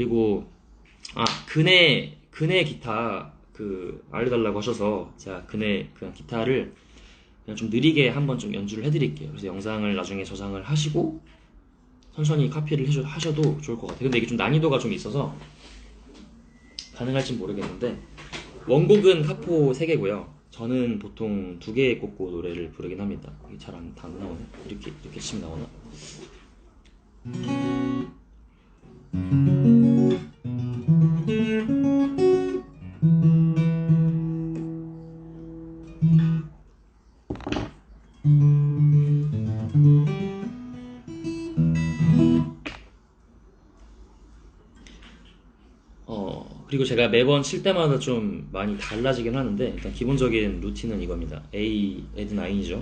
그리고 아 그네 그네 기타 그 알려달라고 하셔서 제가 그네 그 기타를 그냥 좀 느리게 한번 좀 연주를 해드릴게요. 그래서 영상을 나중에 저장을 하시고 천천히 카피를 하셔도 좋을 것 같아요. 근데 이게 좀 난이도가 좀 있어서 가능할진 모르겠는데 원곡은 카포 3개고요. 저는 보통 두개 꽂고 노래를 부르긴 합니다. 이게 잘안 안 나오네. 이렇게 이렇게 치면 나오나? 그리고 제가 매번 칠 때마다 좀 많이 달라지긴 하는데, 일단 기본적인 루틴은 이겁니다. A, 에드 9이죠.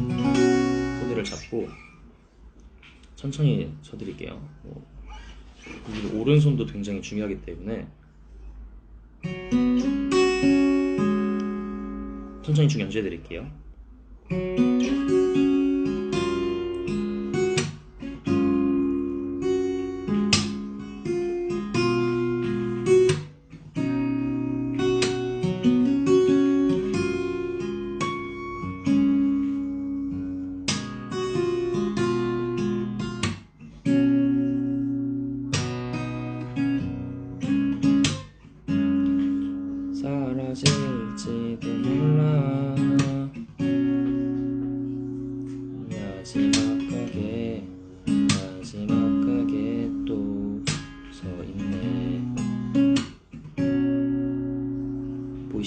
코드를 잡고, 천천히 쳐드릴게요. 뭐, 오른손도 굉장히 중요하기 때문에, 천천히 쭉 연주해드릴게요.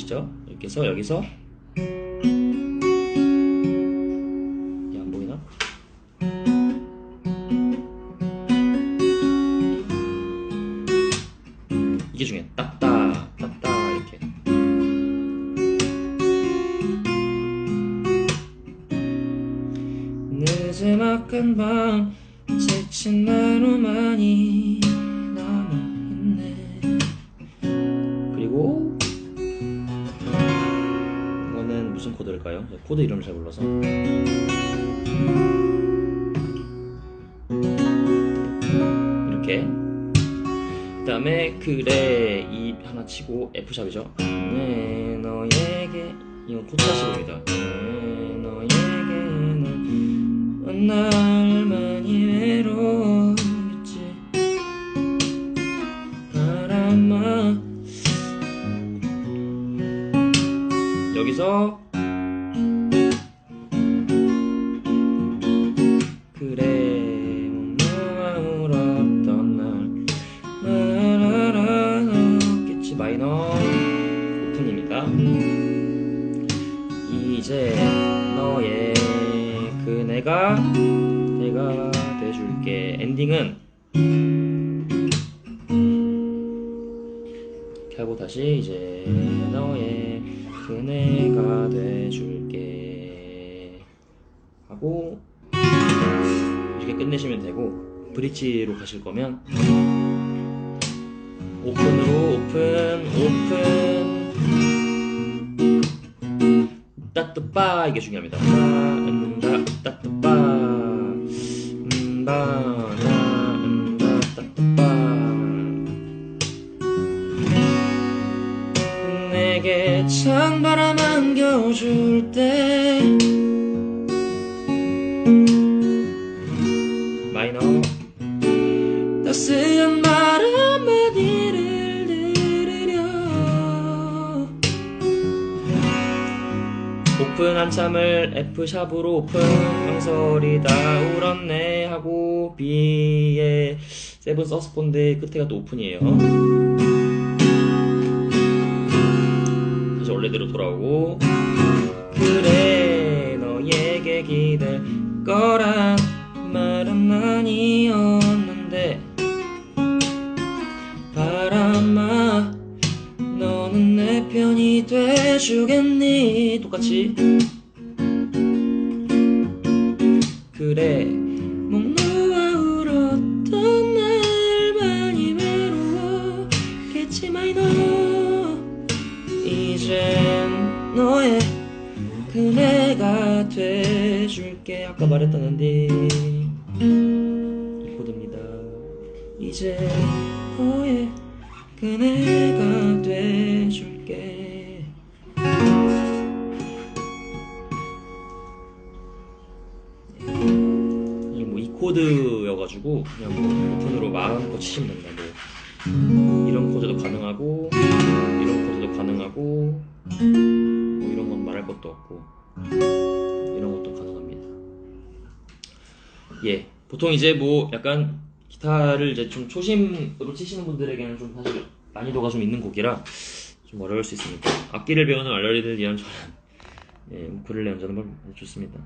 보이시죠? 이렇게 해서 여기서 안 보이나? 이게 중요해 따따 따따 이렇게 늦지막한 밤 지친 나로만이 코드일까요? 코드 이름을 잘 몰라서. 이렇게. 그 다음에 그래 이 하나 치고 F샵이죠? 네 너에게 이건 코타식입니다. 네 너에게는 날만이 외로웠지. 바람아. 여기서 그네가 내가 돼줄게. 엔딩은 이렇게 하고 다시 이제 너의 그네가 돼줄게. 하고 이렇게 끝내시면 되고 브릿지로 가실 거면 오픈으로 오픈 오픈 따뜻빠 이게 중요합니다. 음바. 음바 따뜻빠 내게 찬바람 안겨줄 때 오픈 한참을 F샵으로 오픈 명설이 다 울었네 하고 B의 세븐 서스폰드 끝에가 또 오픈이에요. 다시 원래대로 돌아오고. 그래 너에게 기댈 거란 똑같이. 그래. 목 놓아 울었던 날 많이 외로웠겠지 마이너 이젠 너의 그네가 돼줄게. 아까 말했던 엔딩 이 코드입니다. 이제 너의 그네가 돼줄게 코드여가지고 그냥 뭐 오픈으로 마음껏 치시면 됩니다. 뭐 이런 코드도 가능하고 이런 코드도 가능하고 뭐 이런 건 말할 것도 없고 이런 것도 가능합니다. 예, 보통 이제 뭐 약간 기타를 이제 좀 초심으로 치시는 분들에게는 좀 사실 난이도가 좀 있는 곡이라 좀 어려울 수 있습니다. 악기를 배우는 알러리를 위한 저는 예, 우쿨렐레 연주하는 걸 좋습니다.